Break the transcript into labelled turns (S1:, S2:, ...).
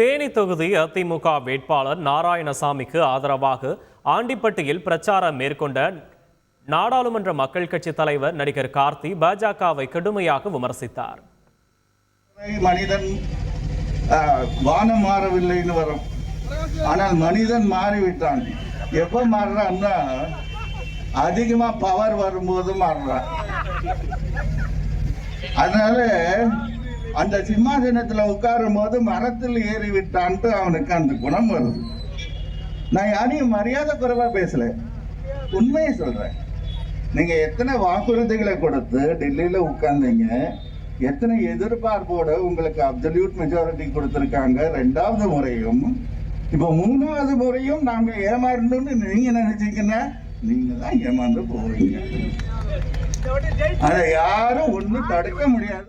S1: தேனி தொகுதி அதிமுக வேட்பாளர் நாராயணசாமிக்கு ஆதரவாக ஆண்டிப்பட்டியில் பிரச்சாரம் மேற்கொண்ட நாடாளுமன்ற மக்கள் கட்சி தலைவர் நடிகர் கார்த்தி பாஜகவை கடுமையாக விமர்சித்தார்.
S2: மனிதன் வானம் மாறவில்லைன்னு வரும். ஆனால் மனிதன் மாறிவிட்டான். எப்ப மாறுறான்னா அதிகமா பவர் வரும்போது மாறுறான். அதனால அந்த சிம்மாசனத்துல உட்காரும் போது மரத்தில் ஏறி விட்டான்ட்டு அவனுக்கு அந்த குணம் வருது. நான் யாரையும் மரியாதை குறைவா பேசல. உண்மையை சொல்றேன். நீங்க எத்தனை வாக்குறுதிகளை கொடுத்து டெல்லியில உட்கார்ந்தீங்க? எத்தனை எதிர்பார்ப்போட உங்களுக்கு அப்சல்யூட் மெஜாரிட்டி கொடுத்துருக்காங்க? ரெண்டாவது முறையும் இப்போ மூணாவது முறையும் நாங்க ஏமாறணும்னு நீங்க நினைச்சீங்கன்னா நீங்க தான் ஏமாந்து போவீங்க. அதை யாரும் ஒன்றும் தடுக்க முடியாது.